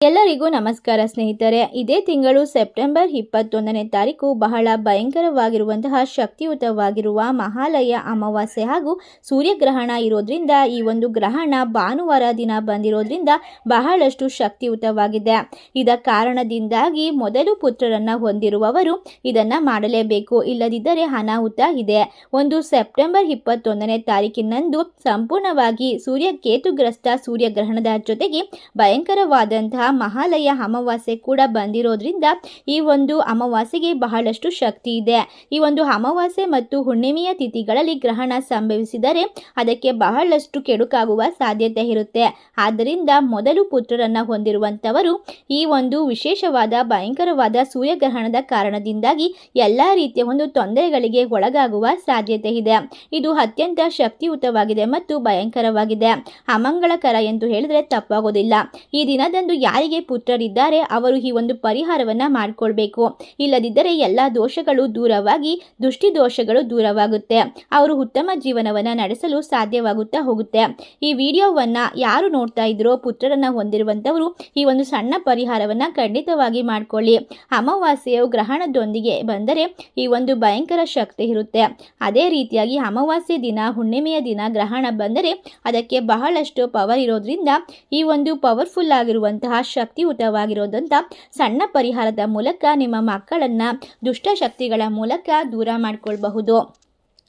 ಎಲ್ಲರಿಗೂ ನಮಸ್ಕಾರ ಸ್ನೇಹಿತರೆ. ಇದೇ ತಿಂಗಳು ಸೆಪ್ಟೆಂಬರ್ ಇಪ್ಪತ್ತೊಂದನೇ ತಾರೀಕು ಬಹಳ ಭಯಂಕರವಾಗಿರುವಂತಹ ಶಕ್ತಿಯುತವಾಗಿರುವ ಮಹಾಲಯ ಅಮಾವಾಸ್ಯೆ ಹಾಗೂ ಸೂರ್ಯಗ್ರಹಣ ಇರೋದ್ರಿಂದ ಈ ಒಂದು ಗ್ರಹಣ ಭಾನುವಾರ ದಿನ ಬಂದಿರೋದ್ರಿಂದ ಬಹಳಷ್ಟು ಶಕ್ತಿಯುತವಾಗಿದೆ. ಇದ ಕಾರಣದಿಂದಾಗಿ ಮೊದಲು ಪುತ್ರರನ್ನ ಹೊಂದಿರುವವರು ಇದನ್ನ ಮಾಡಲೇಬೇಕು. ಇಲ್ಲದಿದ್ದರೆ ಅನಾಹುತ ಇದೆ. ಒಂದು ಸೆಪ್ಟೆಂಬರ್ ಇಪ್ಪತ್ತೊಂದನೇ ತಾರೀಕಿನಂದು ಸಂಪೂರ್ಣವಾಗಿ ಸೂರ್ಯ ಕೇತುಗ್ರಸ್ತ ಸೂರ್ಯಗ್ರಹಣದ ಜೊತೆಗೆ ಭಯಂಕರವಾದಂತಹ ಮಹಾಲಯ ಅಮಾವಾಸ್ಯೆ ಕೂಡ ಬಂದಿರೋದ್ರಿಂದ ಈ ಒಂದು ಅಮಾವಾಸ್ಯೆಗೆ ಬಹಳಷ್ಟು ಶಕ್ತಿ ಇದೆ. ಈ ಒಂದು ಅಮಾವಾಸ್ಯೆ ಮತ್ತು ಹುಣ್ಣಿಮೆಯ ತಿಥಿಗಳಲ್ಲಿ ಗ್ರಹಣ ಸಂಭವಿಸಿದರೆ ಅದಕ್ಕೆ ಬಹಳಷ್ಟು ಕೆಡುಕಾಗುವ ಸಾಧ್ಯತೆ ಇರುತ್ತೆ. ಆದ್ದರಿಂದ ಮೊದಲು ಪುತ್ರರನ್ನ ಹೊಂದಿರುವಂಥವರು ಈ ಒಂದು ವಿಶೇಷವಾದ, ಭಯಂಕರವಾದ ಸೂರ್ಯಗ್ರಹಣದ ಕಾರಣದಿಂದಾಗಿ ಎಲ್ಲ ರೀತಿಯ ಒಂದು ತೊಂದರೆಗಳಿಗೆ ಒಳಗಾಗುವ ಸಾಧ್ಯತೆ ಇದೆ. ಇದು ಅತ್ಯಂತ ಶಕ್ತಿಯುತವಾಗಿದೆ ಮತ್ತು ಭಯಂಕರವಾಗಿದೆ. ಅಮಂಗಳಕರ ಎಂದು ಹೇಳಿದರೆ ತಪ್ಪಾಗೋದಿಲ್ಲ. ಈ ದಿನದಂದು ಯಾರಿಗೆ ಪುತ್ರರಿದ್ದಾರೆ, ಅವರು ಈ ಒಂದು ಪರಿಹಾರವನ್ನ ಮಾಡಿಕೊಳ್ಬೇಕು. ಇಲ್ಲದಿದ್ದರೆ ಎಲ್ಲ ದೋಷಗಳು ದೂರವಾಗಿ ದೃಷ್ಟಿ ದೋಷಗಳು ದೂರವಾಗುತ್ತೆ. ಅವರು ಉತ್ತಮ ಜೀವನವನ್ನ ನಡೆಸಲು ಸಾಧ್ಯವಾಗುತ್ತಾ ಹೋಗುತ್ತೆ. ಈ ವಿಡಿಯೋವನ್ನ ಯಾರು ನೋಡ್ತಾ ಇದ್ರೋ, ಪುತ್ರರನ್ನ ಹೊಂದಿರುವಂತವರು ಈ ಒಂದು ಸಣ್ಣ ಪರಿಹಾರವನ್ನ ಖಂಡಿತವಾಗಿ ಮಾಡ್ಕೊಳ್ಳಿ. ಅಮಾವಾಸ್ಯೆಯು ಗ್ರಹಣದೊಂದಿಗೆ ಬಂದರೆ ಈ ಒಂದು ಭಯಂಕರ ಶಕ್ತಿ ಇರುತ್ತೆ. ಅದೇ ರೀತಿಯಾಗಿ ಅಮಾವಾಸ್ಯೆ ದಿನ, ಹುಣ್ಣಿಮೆಯ ದಿನ ಗ್ರಹಣ ಬಂದರೆ ಅದಕ್ಕೆ ಬಹಳಷ್ಟು ಪವರ್ ಇರೋದ್ರಿಂದ ಈ ಒಂದು ಪವರ್ಫುಲ್ ಆಗಿರುವಂತಹ ಶಕ್ತಿಯುತವಾಗಿರೋದಂತ ಸಣ್ಣ ಪರಿಹಾರದ ಮೂಲಕ ನಿಮ್ಮ ಮಕ್ಕಳನ್ನ ದುಷ್ಟಶಕ್ತಿಗಳ ಮೂಲಕ ದೂರ ಮಾಡಿಕೊಳ್ಬಹುದು.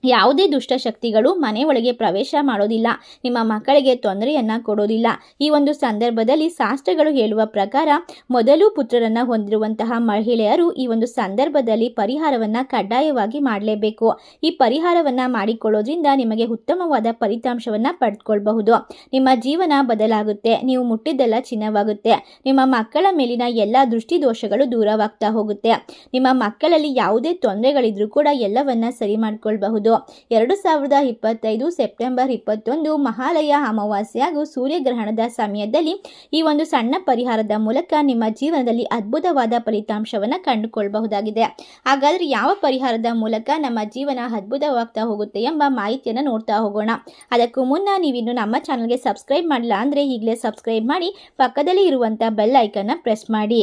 ಯಾವುದೇ ದುಷ್ಟಶಕ್ತಿಗಳು ಮನೆ ಒಳಗೆ ಪ್ರವೇಶ ಮಾಡೋದಿಲ್ಲ. ನಿಮ್ಮ ಮಕ್ಕಳಿಗೆ ತೊಂದರೆಯನ್ನ ಕೊಡೋದಿಲ್ಲ. ಈ ಒಂದು ಸಂದರ್ಭದಲ್ಲಿ ಶಾಸ್ತ್ರಗಳು ಹೇಳುವ ಪ್ರಕಾರ ಮೊದಲು ಪುತ್ರರನ್ನು ಹೊಂದಿರುವಂತಹ ಮಹಿಳೆಯರು ಈ ಒಂದು ಸಂದರ್ಭದಲ್ಲಿ ಪರಿಹಾರವನ್ನ ಕಡ್ಡಾಯವಾಗಿ ಮಾಡಲೇಬೇಕು. ಈ ಪರಿಹಾರವನ್ನ ಮಾಡಿಕೊಳ್ಳೋದ್ರಿಂದ ನಿಮಗೆ ಉತ್ತಮವಾದ ಫಲಿತಾಂಶವನ್ನು ಪಡೆದುಕೊಳ್ಬಹುದು ನಿಮ್ಮ ಜೀವನ ಬದಲಾಗುತ್ತೆ. ನೀವು ಮುಟ್ಟಿದ್ದೆಲ್ಲ ಚಿನ್ನವಾಗುತ್ತೆ. ನಿಮ್ಮ ಮಕ್ಕಳ ಮೇಲಿನ ಎಲ್ಲ ದೃಷ್ಟಿ ದೋಷಗಳು ದೂರವಾಗ್ತಾ ಹೋಗುತ್ತೆ. ನಿಮ್ಮ ಮಕ್ಕಳಲ್ಲಿ ಯಾವುದೇ ತೊಂದರೆಗಳಿದ್ರೂ ಕೂಡ ಎಲ್ಲವನ್ನ ಸರಿ ಮಾಡ್ಕೊಳ್ಬಹುದು. ಎರಡು ಸಾವಿರದ ಇಪ್ಪತ್ತೈದು ಸೆಪ್ಟೆಂಬರ್ ಇಪ್ಪತ್ತೊಂದು ಮಹಾಲಯ ಅಮಾವಾಸ್ಯೆ ಹಾಗೂ ಸೂರ್ಯಗ್ರಹಣದ ಸಮಯದಲ್ಲಿ ಈ ಒಂದು ಸಣ್ಣ ಪರಿಹಾರದ ಮೂಲಕ ನಿಮ್ಮ ಜೀವನದಲ್ಲಿ ಅದ್ಭುತವಾದ ಫಲಿತಾಂಶವನ್ನು ಕಂಡುಕೊಳ್ಳಬಹುದಾಗಿದೆ ಹಾಗಾದರೆ ಯಾವ ಪರಿಹಾರದ ಮೂಲಕ ನಮ್ಮ ಜೀವನ ಅದ್ಭುತವಾಗ್ತಾ ಹೋಗುತ್ತೆ ಎಂಬ ಮಾಹಿತಿಯನ್ನು ನೋಡ್ತಾ ಹೋಗೋಣ. ಅದಕ್ಕೂ ಮುನ್ನ ನೀವಿನ್ನು ನಮ್ಮ ಚಾನಲ್ಗೆ ಸಬ್ಸ್ಕ್ರೈಬ್ ಮಾಡಿಲ್ಲ ಅಂದರೆ ಈಗಲೇ ಸಬ್ಸ್ಕ್ರೈಬ್ ಮಾಡಿ ಪಕ್ಕದಲ್ಲಿ ಇರುವಂಥ ಬೆಲ್ ಐಕನ್ನ ಪ್ರೆಸ್ ಮಾಡಿ.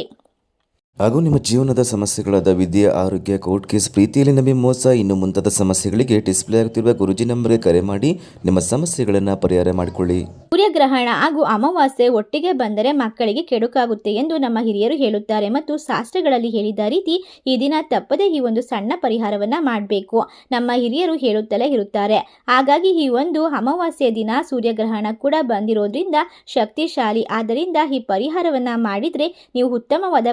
ಹಾಗೂ ನಿಮ್ಮ ಜೀವನದ ಸಮಸ್ಯೆಗಳಾದ ವಿದ್ಯೆ, ಆರೋಗ್ಯ ಕೋರ್ಟ್ ಕೇಸ್ ಪ್ರೀತಿಯಲ್ಲಿ ನಂಬಿ ಮೋಸ, ಇನ್ನು ಮುಂತಾದ ಸಮಸ್ಯೆಗಳಿಗೆ ಡಿಸ್ಪ್ಲೇ ಆಗುತ್ತಿರುವ ಗುರುಜಿ ನಂಬರ್ಗೆ ಕರೆ ಮಾಡಿ ನಿಮ್ಮ ಸಮಸ್ಯೆಗಳನ್ನು ಪರಿಹಾರ ಮಾಡಿಕೊಳ್ಳಿ. ಸೂರ್ಯಗ್ರಹಣ ಹಾಗೂ ಅಮಾವಾಸ್ಯೆ ಒಟ್ಟಿಗೆ ಬಂದರೆ ಮಕ್ಕಳಿಗೆ ಕೆಡುಕಾಗುತ್ತೆ ಎಂದು ನಮ್ಮ ಹಿರಿಯರು ಹೇಳುತ್ತಾರೆ ಮತ್ತು ಶಾಸ್ತ್ರಗಳಲ್ಲಿ ಹೇಳಿದ ರೀತಿ ಈ ದಿನ ತಪ್ಪದೆ ಈ ಒಂದು ಸಣ್ಣ ಪರಿಹಾರವನ್ನ ಮಾಡಬೇಕು. ನಮ್ಮ ಹಿರಿಯರು ಹೇಳುತ್ತಲೇ ಇರುತ್ತಾರೆ. ಹಾಗಾಗಿ ಈ ಒಂದು ಅಮಾವಾಸ್ಯೆ ದಿನ ಸೂರ್ಯಗ್ರಹಣ ಕೂಡ ಬಂದಿರೋದ್ರಿಂದ ಶಕ್ತಿಶಾಲಿ. ಆದ್ದರಿಂದ ಈ ಪರಿಹಾರವನ್ನ ಮಾಡಿದ್ರೆ ನೀವು ಉತ್ತಮವಾದ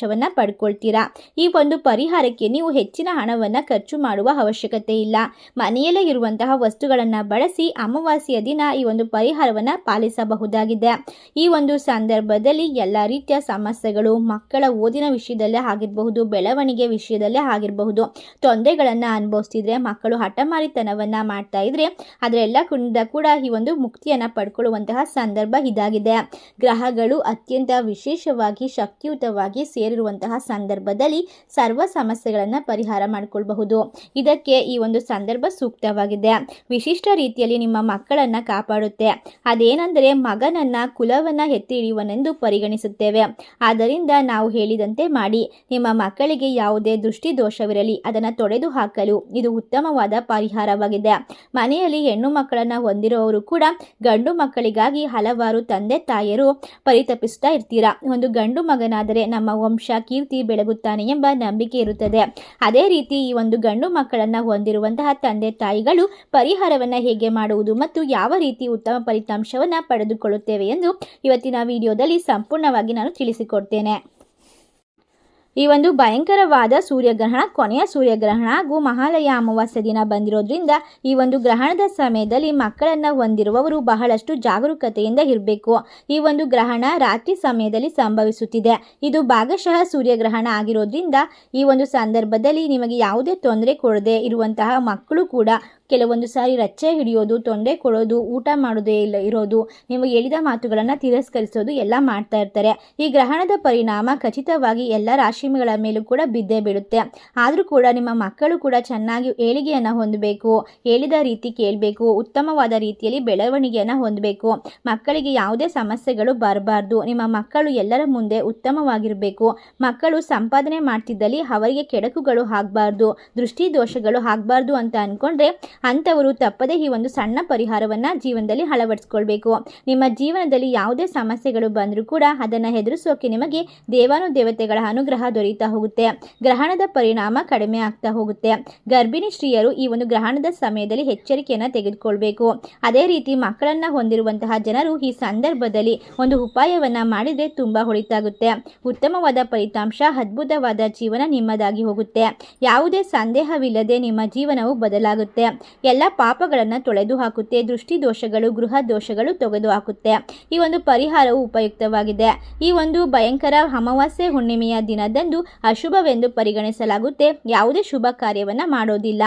ಫಲಿತಾಂಶವನ್ನ ಪಡ್ಕೊಳ್ತೀರಾ? ಈ ಒಂದು ಪರಿಹಾರಕ್ಕೆ ನೀವು ಹೆಚ್ಚಿನ ಹಣವನ್ನ ಖರ್ಚು ಮಾಡುವ ಅವಶ್ಯಕತೆ ಇಲ್ಲ. ಮನೆಯಲ್ಲೇ ಇರುವಂತಹ ವಸ್ತುಗಳನ್ನ ಬಳಸಿ ಅಮಾವಾಸ್ಯೆಯ ದಿನ ಈ ಒಂದು ಪರಿಹಾರವನ್ನ ಪಾಲಿಸಬಹುದಾಗಿದೆ. ಈ ಒಂದು ಸಂದರ್ಭದಲ್ಲಿ ಎಲ್ಲ ರೀತಿಯ ಸಮಸ್ಯೆಗಳು, ಮಕ್ಕಳ ಓದಿನ ವಿಷಯದಲ್ಲೇ ಆಗಿರಬಹುದು, ಬೆಳವಣಿಗೆ ವಿಷಯದಲ್ಲೇ ಆಗಿರಬಹುದು, ತೊಂದರೆಗಳನ್ನ ಅನುಭವಿಸ್ತಿದ್ರೆ, ಮಕ್ಕಳು ಹಠಮಾರಿತನವನ್ನ ಮಾಡ್ತಾ ಇದ್ರೆ, ಅದರೆಲ್ಲ ಕೂಡ ಈ ಒಂದು ಮುಕ್ತಿಯನ್ನ ಪಡ್ಕೊಳ್ಳುವಂತಹ ಸಂದರ್ಭ ಇದಾಗಿದೆ. ಗ್ರಹಗಳು ಅತ್ಯಂತ ವಿಶೇಷವಾಗಿ ಶಕ್ತಿಯುತವಾಗಿ ಸೇರಿರುವಂತಹ ಸಂದರ್ಭದಲ್ಲಿ ಸರ್ವ ಸಮಸ್ಯೆಗಳನ್ನು ಪರಿಹಾರ ಮಾಡಿಕೊಳ್ಬಹುದು. ಇದಕ್ಕೆ ಈ ಒಂದು ಸಂದರ್ಭ ಸೂಕ್ತವಾಗಿದೆ. ವಿಶಿಷ್ಟ ರೀತಿಯಲ್ಲಿ ನಿಮ್ಮ ಮಕ್ಕಳನ್ನ ಕಾಪಾಡುತ್ತೆ. ಅದೇನೆಂದರೆ ಮಗನನ್ನ ಕುಲವನ್ನ ಎತ್ತಿ ಹಿಡಿಯುವನೆಂದು ಪರಿಗಣಿಸುತ್ತೇವೆ. ಆದ್ದರಿಂದ ನಾವು ಹೇಳಿದಂತೆ ಮಾಡಿ. ನಿಮ್ಮ ಮಕ್ಕಳಿಗೆ ಯಾವುದೇ ದೃಷ್ಟಿ ದೋಷವಿರಲಿ ಅದನ್ನು ತೊಡೆದು ಹಾಕಲು ಇದು ಉತ್ತಮವಾದ ಪರಿಹಾರವಾಗಿದೆ. ಮನೆಯಲ್ಲಿ ಹೆಣ್ಣು ಮಕ್ಕಳನ್ನ ಹೊಂದಿರುವವರು ಕೂಡ ಗಂಡು ಮಕ್ಕಳಿಗಾಗಿ ಹಲವಾರು ತಂದೆ ತಾಯಿಯರು ಪರಿತಪಿಸ್ತಾ ಇರ್ತೀರಾ? ಒಂದು ಗಂಡು ಮಗನಾದರೆ ನಮ್ಮ ಕೀರ್ತಿ ಬೆಳಗುತ್ತಾನೆ ಎಂಬ ನಂಬಿಕೆ ಇರುತ್ತದೆ. ಅದೇ ರೀತಿ ಈ ಒಂದು ಗಂಡು ಮಕ್ಕಳನ್ನ ಹೊಂದಿರುವಂತಹ ತಂದೆ ತಾಯಿಗಳು ಪರಿಹಾರವನ್ನ ಹೇಗೆ ಮಾಡುವುದು ಮತ್ತು ಯಾವ ರೀತಿ ಉತ್ತಮ ಫಲಿತಾಂಶವನ್ನು ಪಡೆದುಕೊಳ್ಳುತ್ತೇವೆ ಎಂದು ಇವತ್ತಿನ ವಿಡಿಯೋದಲ್ಲಿ ಸಂಪೂರ್ಣವಾಗಿ ನಾನು ತಿಳಿಸಿಕೊಡ್ತೇನೆ. ಈ ಒಂದು ಭಯಂಕರವಾದ ಸೂರ್ಯಗ್ರಹಣ, ಕೊನೆಯ ಸೂರ್ಯಗ್ರಹಣ ಹಾಗೂ ಮಹಾಲಯ ಅಮಾವಾಸ್ಯ ದಿನ ಬಂದಿರೋದ್ರಿಂದ ಈ ಒಂದು ಗ್ರಹಣದ ಸಮಯದಲ್ಲಿ ಮಕ್ಕಳನ್ನು ಹೊಂದಿರುವವರು ಬಹಳಷ್ಟು ಜಾಗರೂಕತೆಯಿಂದ ಇರಬೇಕು. ಈ ಒಂದು ಗ್ರಹಣ ರಾತ್ರಿ ಸಮಯದಲ್ಲಿ ಸಂಭವಿಸುತ್ತಿದೆ. ಇದು ಭಾಗಶಃ ಸೂರ್ಯಗ್ರಹಣ ಆಗಿರೋದ್ರಿಂದ ಈ ಒಂದು ಸಂದರ್ಭದಲ್ಲಿ ನಿಮಗೆ ಯಾವುದೇ ತೊಂದರೆ ಕೊಡದೆ ಇರುವಂತಹ ಮಕ್ಕಳು ಕೂಡ ಕೆಲವೊಂದು ಸಾರಿ ರಚ್ಚೆ ಹಿಡಿಯೋದು, ತೊಂದರೆ ಕೊಡೋದು, ಊಟ ಮಾಡೋದೇ ಇಲ್ಲ ಇರೋದು, ನಿಮಗೆ ಹೇಳಿದ ಮಾತುಗಳನ್ನು ತಿರಸ್ಕರಿಸೋದು ಎಲ್ಲ ಮಾಡ್ತಾ ಇರ್ತಾರೆ. ಈ ಗ್ರಹಣದ ಪರಿಣಾಮ ಖಚಿತವಾಗಿ ಎಲ್ಲ ರಾಶಿಗಳ ಮೇಲೂ ಕೂಡ ಬಿದ್ದೇ ಬೀಳುತ್ತೆ. ಆದರೂ ಕೂಡ ನಿಮ್ಮ ಮಕ್ಕಳು ಕೂಡ ಚೆನ್ನಾಗಿ ಏಳಿಗೆಯನ್ನು ಹೊಂದಬೇಕು. ಹೇಳಿದ ರೀತಿ ಕೇಳಬೇಕು. ಉತ್ತಮವಾದ ರೀತಿಯಲ್ಲಿ ಬೆಳವಣಿಗೆಯನ್ನು ಹೊಂದಬೇಕು. ಮಕ್ಕಳಿಗೆ ಯಾವುದೇ ಸಮಸ್ಯೆಗಳು ಬರಬಾರ್ದು. ನಿಮ್ಮ ಮಕ್ಕಳು ಎಲ್ಲರ ಮುಂದೆ ಉತ್ತಮವಾಗಿರಬೇಕು. ಮಕ್ಕಳು ಸಂಪಾದನೆ ಮಾಡ್ತಿದ್ದಲ್ಲಿ ಅವರಿಗೆ ಕೆಡಕುಗಳು ಆಗಬಾರ್ದು. ದೃಷ್ಟಿ ದೋಷಗಳು ಆಗಬಾರ್ದು ಅಂತ ಅಂದ್ಕೊಂಡ್ರೆ ಅಂಥವರು ತಪ್ಪದೇ ಈ ಒಂದು ಸಣ್ಣ ಪರಿಹಾರವನ್ನು ಜೀವನದಲ್ಲಿ ಅಳವಡಿಸ್ಕೊಳ್ಬೇಕು. ನಿಮ್ಮ ಜೀವನದಲ್ಲಿ ಯಾವುದೇ ಸಮಸ್ಯೆಗಳು ಬಂದರೂ ಕೂಡ ಅದನ್ನು ಹೆದರಿಸೋಕೆ ನಿಮಗೆ ದೇವಾನು ದೇವತೆಗಳ ಅನುಗ್ರಹ ದೊರೀತಾ ಹೋಗುತ್ತೆ. ಗ್ರಹಣದ ಪರಿಣಾಮ ಕಡಿಮೆ ಆಗ್ತಾ ಹೋಗುತ್ತೆ. ಗರ್ಭಿಣಿ ಸ್ತ್ರೀಯರು ಈ ಒಂದು ಗ್ರಹಣದ ಸಮಯದಲ್ಲಿ ಎಚ್ಚರಿಕೆಯನ್ನು ತೆಗೆದುಕೊಳ್ಬೇಕು. ಅದೇ ರೀತಿ ಮಕ್ಕಳನ್ನ ಹೊಂದಿರುವಂತಹ ಜನರು ಈ ಸಂದರ್ಭದಲ್ಲಿ ಒಂದು ಉಪಾಯವನ್ನ ಮಾಡಿದ್ರೆ ತುಂಬಾ ಹೊಳಿತಾಗುತ್ತೆ. ಉತ್ತಮವಾದ ಫಲಿತಾಂಶ, ಅದ್ಭುತವಾದ ಜೀವನ ನಿಮ್ಮದಾಗಿ ಹೋಗುತ್ತೆ. ಯಾವುದೇ ಸಂದೇಹವಿಲ್ಲದೆ ನಿಮ್ಮ ಜೀವನವು ಬದಲಾಗುತ್ತೆ. ಎಲ್ಲ ಪಾಪಗಳನ್ನು ತೊಳೆದು ಹಾಕುತ್ತೆ. ದೃಷ್ಟಿ ದೋಷಗಳು ಗೃಹ ದೋಷಗಳು ತೊಗೆದು ಹಾಕುತ್ತೆ. ಈ ಒಂದು ಪರಿಹಾರವು ಉಪಯುಕ್ತವಾಗಿದೆ. ಈ ಒಂದು ಭಯಂಕರ ಅಮಾವಾಸ್ಯೆ ಹುಣ್ಣಿಮೆಯ ದಿನದಂದು ಅಶುಭವೆಂದು ಪರಿಗಣಿಸಲಾಗುತ್ತೆ. ಯಾವುದೇ ಶುಭ ಕಾರ್ಯವನ್ನು ಮಾಡೋದಿಲ್ಲ.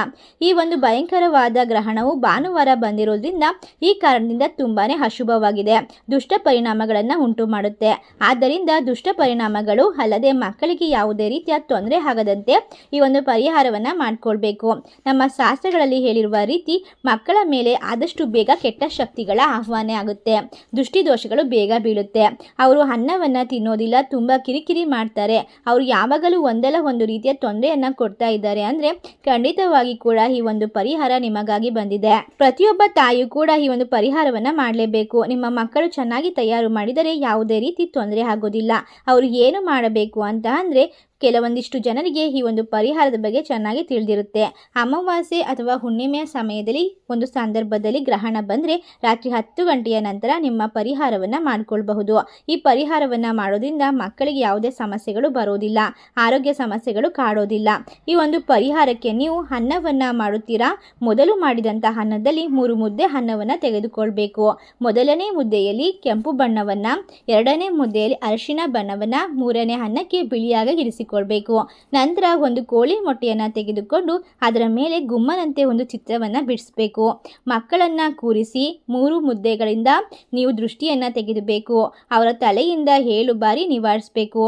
ಈ ಒಂದು ಭಯಂಕರವಾದ ಗ್ರಹಣವು ಭಾನುವಾರ ಬಂದಿರೋದ್ರಿಂದ ಈ ಕಾರಣದಿಂದ ತುಂಬಾನೇ ಅಶುಭವಾಗಿದೆ. ದುಷ್ಟ ಪರಿಣಾಮಗಳನ್ನು ಉಂಟು ಮಾಡುತ್ತೆ. ಆದ್ದರಿಂದ ದುಷ್ಟ ಪರಿಣಾಮಗಳು ಅಲ್ಲದೆ ಮಕ್ಕಳಿಗೆ ಯಾವುದೇ ರೀತಿಯ ತೊಂದರೆ ಆಗದಂತೆ ಈ ಒಂದು ಪರಿಹಾರವನ್ನು ಮಾಡಿಕೊಳ್ಬೇಕು. ನಮ್ಮ ಶಾಸ್ತ್ರಗಳಲ್ಲಿ ಹೇಳಿರುವ ರೀತಿ ಮಕ್ಕಳ ಮೇಲೆ ಆದಷ್ಟು ಬೇಗ ಕೆಟ್ಟ ಶಕ್ತಿಗಳ ಆಹ್ವಾನ ಆಗುತ್ತೆ. ದೃಷ್ಟಿ ದೋಷಗಳು ಬೇಗ ಬೀಳುತ್ತೆ. ಅವರು ಅನ್ನವನ್ನು ತಿನ್ನೋದಿಲ್ಲ, ತುಂಬ ಕಿರಿಕಿರಿ ಮಾಡ್ತಾರೆ. ಅವರು ಯಾವಾಗಲೂ ಒಂದಲ್ಲ ಒಂದು ರೀತಿಯ ತೊಂದರೆಯನ್ನು ಕೊಡ್ತಾ ಇದ್ದಾರೆ. ಅಂದರೆ ಖಂಡಿತವಾಗಿ ಕೂಡ ಈ ಒಂದು ಪರಿಹಾರ ನಿಮಗಾಗಿ ಬಂದಿದೆ. ಪ್ರತಿಯೊಬ್ಬ ತಾಯಿಯೂ ಕೂಡ ಈ ಒಂದು ಪರಿಹಾರವನ್ನು ಮಾಡಲೇಬೇಕು. ನಿಮ್ಮ ಮಕ್ಕಳು ಚೆನ್ನಾಗಿ ತಯಾರು ಮಾಡಿದರೆ ಯಾವುದೇ ರೀತಿ ತೊಂದರೆ ಆಗೋದಿಲ್ಲ. ಅವರು ಏನು ಮಾಡಬೇಕು ಅಂತ ಅಂದರೆ ಕೆಲವೊಂದಿಷ್ಟು ಜನರಿಗೆ ಈ ಒಂದು ಪರಿಹಾರದ ಬಗ್ಗೆ ಚೆನ್ನಾಗಿ ತಿಳಿದಿರುತ್ತೆ. ಅಮಾವಾಸ್ಯೆ ಅಥವಾ ಹುಣ್ಣಿಮೆಯ ಸಮಯದಲ್ಲಿ ಒಂದು ಸಂದರ್ಭದಲ್ಲಿ ಗ್ರಹಣ ಬಂದರೆ ರಾತ್ರಿ ಹತ್ತು ಗಂಟೆಯ ನಂತರ ನಿಮ್ಮ ಪರಿಹಾರವನ್ನು ಮಾಡಿಕೊಳ್ಬಹುದು. ಈ ಪರಿಹಾರವನ್ನು ಮಾಡೋದ್ರಿಂದ ಮಕ್ಕಳಿಗೆ ಯಾವುದೇ ಸಮಸ್ಯೆಗಳು ಬರೋದಿಲ್ಲ, ಆರೋಗ್ಯ ಸಮಸ್ಯೆಗಳು ಕಾಡೋದಿಲ್ಲ. ಈ ಒಂದು ಪರಿಹಾರಕ್ಕೆ ನೀವು ಅನ್ನವನ್ನು ಮಾಡುತ್ತೀರಾ? ಮೊದಲು ಮಾಡಿದಂಥ ಅನ್ನದಲ್ಲಿ ಮೂರು ಮುದ್ದೆ ಅನ್ನವನ್ನು ತೆಗೆದುಕೊಳ್ಬೇಕು. ಮೊದಲನೇ ಮುದ್ದೆಯಲ್ಲಿ ಕೆಂಪು ಬಣ್ಣವನ್ನು, ಎರಡನೇ ಮುದ್ದೆಯಲ್ಲಿ ಅರಿಶಿನ ಬಣ್ಣವನ್ನು, ಮೂರನೇ ಅನ್ನಕ್ಕೆ ಬಿಳಿಯಾಗಿ ಇರಿಸಿಕೊಳ್ಬೇಕು ನಂತರ ಒಂದು ಕೋಳಿ ಮೊಟ್ಟೆಯನ್ನು ತೆಗೆದುಕೊಂಡು ಅದರ ಮೇಲೆ ಗುಮ್ಮನಂತೆ ಒಂದು ಚಿತ್ರವನ್ನು ಬಿಡಿಸಬೇಕು. ಮಕ್ಕಳನ್ನು ಕೂರಿಸಿ ಮೂರು ಮುದ್ದೆಗಳಿಂದ ನೀವು ದೃಷ್ಟಿಯನ್ನು ತೆಗೆದುಬೇಕು. ಅವರ ತಲೆಯಿಂದ ಏಳು ಬಾರಿ ನಿವಾರಿಸಬೇಕು.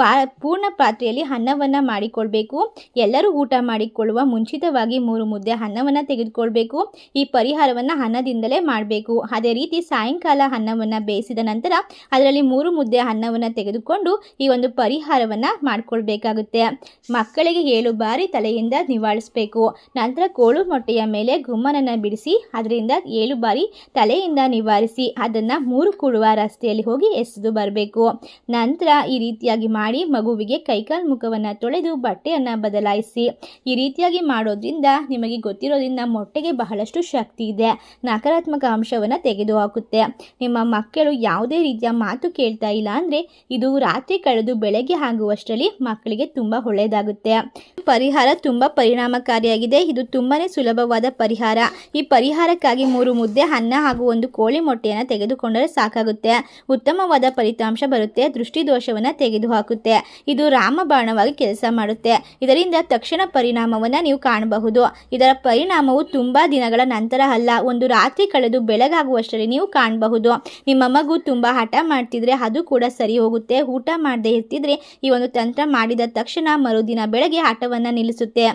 ಪಾ, ಪೂರ್ಣ ಪಾತ್ರೆಯಲ್ಲಿ ಅನ್ನವನ್ನು ಮಾಡಿಕೊಳ್ಬೇಕು. ಎಲ್ಲರೂ ಊಟ ಮಾಡಿಕೊಳ್ಳುವ ಮುಂಚಿತವಾಗಿ ಮೂರು ಮುದ್ದೆ ಅನ್ನವನ್ನು ತೆಗೆದುಕೊಳ್ಬೇಕು. ಈ ಪರಿಹಾರವನ್ನು ಅನ್ನದಿಂದಲೇ ಮಾಡಬೇಕು. ಅದೇ ರೀತಿ ಸಾಯಂಕಾಲ ಅನ್ನವನ್ನು ಬೇಯಿಸಿದ ನಂತರ ಅದರಲ್ಲಿ ಮೂರು ಮುದ್ದೆ ಅನ್ನವನ್ನು ತೆಗೆದುಕೊಂಡು ಈ ಒಂದು ಪರಿಹಾರವನ್ನು ಮಾಡಿಕೊಳ್ಬೇಕಾಗುತ್ತೆ. ಮಕ್ಕಳಿಗೆ ಏಳು ಬಾರಿ ತಲೆಯಿಂದ ನಿವಾಳಿಸಬೇಕು. ನಂತರ ಕೋಳು ಮೊಟ್ಟೆಯ ಮೇಲೆ ಗುಮ್ಮನನ್ನು ಬಿಡಿಸಿ ಅದರಿಂದ ಏಳು ಬಾರಿ ತಲೆಯಿಂದ ನಿವಾರಿಸಿ ಅದನ್ನು ಮೂರು ಕೂಡುವ ರಸ್ತೆಯಲ್ಲಿ ಹೋಗಿ ಎಸೆದು ಬರಬೇಕು. ನಂತರ ಈ ರೀತಿಯಾಗಿ ಮಾಡಿ ಮಗುವಿಗೆ ಕೈಕಾಲು ಮುಖವನ್ನು ತೊಳೆದು ಬಟ್ಟೆಯನ್ನು ಬದಲಾಯಿಸಿ. ಈ ರೀತಿಯಾಗಿ ಮಾಡೋದ್ರಿಂದ ನಿಮಗೆ ಗೊತ್ತಿರೋದ್ರಿಂದ ಮೊಟ್ಟೆಗೆ ಬಹಳಷ್ಟು ಶಕ್ತಿ ಇದೆ. ನಕಾರಾತ್ಮಕ ಅಂಶವನ್ನು ತೆಗೆದುಹಾಕುತ್ತೆ. ನಿಮ್ಮ ಮಕ್ಕಳು ಯಾವುದೇ ರೀತಿಯ ಮಾತು ಕೇಳ್ತಾ ಇಲ್ಲ ಅಂದರೆ ಇದು ರಾತ್ರಿ ಕಳೆದು ಬೆಳಗ್ಗೆ ಆಗುವಷ್ಟರಲ್ಲಿ ಮಕ್ಕಳಿಗೆ ತುಂಬ ಒಳ್ಳೆಯದಾಗುತ್ತೆ. ಪರಿಹಾರ ತುಂಬ ಪರಿಣಾಮಕಾರಿಯಾಗಿದೆ. ಇದು ತುಂಬಾನೇ ಸುಲಭವಾದ ಪರಿಹಾರ. ಈ ಪರಿಹಾರಕ್ಕಾಗಿ ಮೂರು ಮುದ್ದೆ, ಅನ್ನ ಹಾಗೂ ಒಂದು ಕೋಳಿ ಮೊಟ್ಟೆಯನ್ನು ತೆಗೆದುಕೊಂಡರೆ ಸಾಕಾಗುತ್ತೆ. ಉತ್ತಮವಾದ ಫಲಿತಾಂಶ ಬರುತ್ತೆ. ದೃಷ್ಟಿ ದೋಷವನ್ನು ತೆಗೆದುಹಾಕುತ್ತೆ ಇದು ರಾಮಬಾಣವಾಗಿ ಕೆಲಸ ಮಾಡುತ್ತೆ. ಇದರಿಂದ ತಕ್ಷಣ ಪರಿಣಾಮವನ್ನು ನೀವು ಕಾಣಬಹುದು. ಇದರ ಪರಿಣಾಮವು ತುಂಬ ದಿನಗಳ ನಂತರ ಅಲ್ಲ, ಒಂದು ರಾತ್ರಿ ಕಳೆದು ಬೆಳಗಾಗುವಷ್ಟರಲ್ಲಿ ನೀವು ಕಾಣಬಹುದು. ನಿಮ್ಮ ಮಗು ತುಂಬ ಹಠ ಮಾಡ್ತಿದ್ರೆ ಅದು ಕೂಡ ಸರಿ ಹೋಗುತ್ತೆ. ಊಟ ಮಾಡದೇ ಇರ್ತಿದ್ರೆ ಈ ಒಂದು ತಂತ್ರ ಮಾಡಿದ ತಕ್ಷಣ ಮರುದಿನ ಬೆಳಗ್ಗೆ ಹಠವನ್ನು ನಿಲ್ಲಿಸುತ್ತೆ.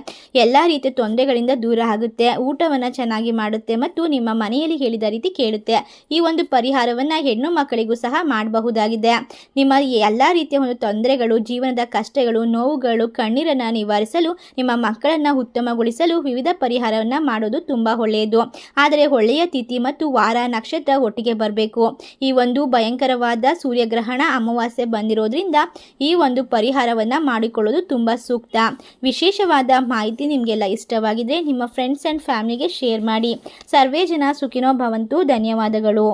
ಎಲ್ಲ ರೀತಿಯ ತೊಂದರೆಗಳಿಂದ ದೂರ ಆಗುತ್ತೆ. ಊಟವನ್ನು ಚೆನ್ನಾಗಿ ಮಾಡುತ್ತೆ ಮತ್ತು ನಿಮ್ಮ ಮನೆಯಲ್ಲಿ ಹೇಳಿದ ರೀತಿ ಕೇಳುತ್ತೆ. ಈ ಒಂದು ಪರಿಹಾರವನ್ನು ಹೆಣ್ಣು ಮಕ್ಕಳಿಗೂ ಸಹ ಮಾಡಬಹುದಾಗಿದೆ. ನಿಮ್ಮ ಎಲ್ಲ ರೀತಿಯ ಒಂದು ತೊಂದರೆಗಳು, ಜೀವನದ ಕಷ್ಟಗಳು, ನೋವುಗಳು, ಕಣ್ಣೀರನ್ನು ನಿವಾರಿಸಲು, ನಿಮ್ಮ ಮಕ್ಕಳನ್ನು ಉತ್ತಮಗೊಳಿಸಲು ವಿವಿಧ ಪರಿಹಾರವನ್ನು ಮಾಡೋದು ತುಂಬ ಒಳ್ಳೆಯದು. ಆದರೆ ಒಳ್ಳೆಯ ತಿಥಿ ಮತ್ತು ವಾರ, ನಕ್ಷತ್ರ ಒಟ್ಟಿಗೆ ಬರಬೇಕು. ಈ ಒಂದು ಭಯಂಕರವಾದ ಸೂರ್ಯಗ್ರಹಣ ಅಮಾವಾಸ್ಯೆ ಬಂದಿರೋದ್ರಿಂದ ಈ ಒಂದು ಪರಿಹಾರವನ್ನು ಮಾಡಿಕೊಳ್ಳೋದು ತುಂಬ ಸೂಕ್ತ. ವಿಶೇಷವಾದ ಮಾಹಿತಿ ನಿಮಗೆಲ್ಲ ಇಷ್ಟವಾಗಿದ್ರೆ ನಿಮ್ಮ ಫ್ರೆಂಡ್ಸ್ ಆ್ಯಂಡ್ ಫ್ಯಾಮಿಲಿಗೆ ಶೇರ್ ಮಾಡಿ. ಸರ್ವೇ ಜನ ಸುಖಿನೋ ಭವಂತು, ಧನ್ಯವಾದಗಳು.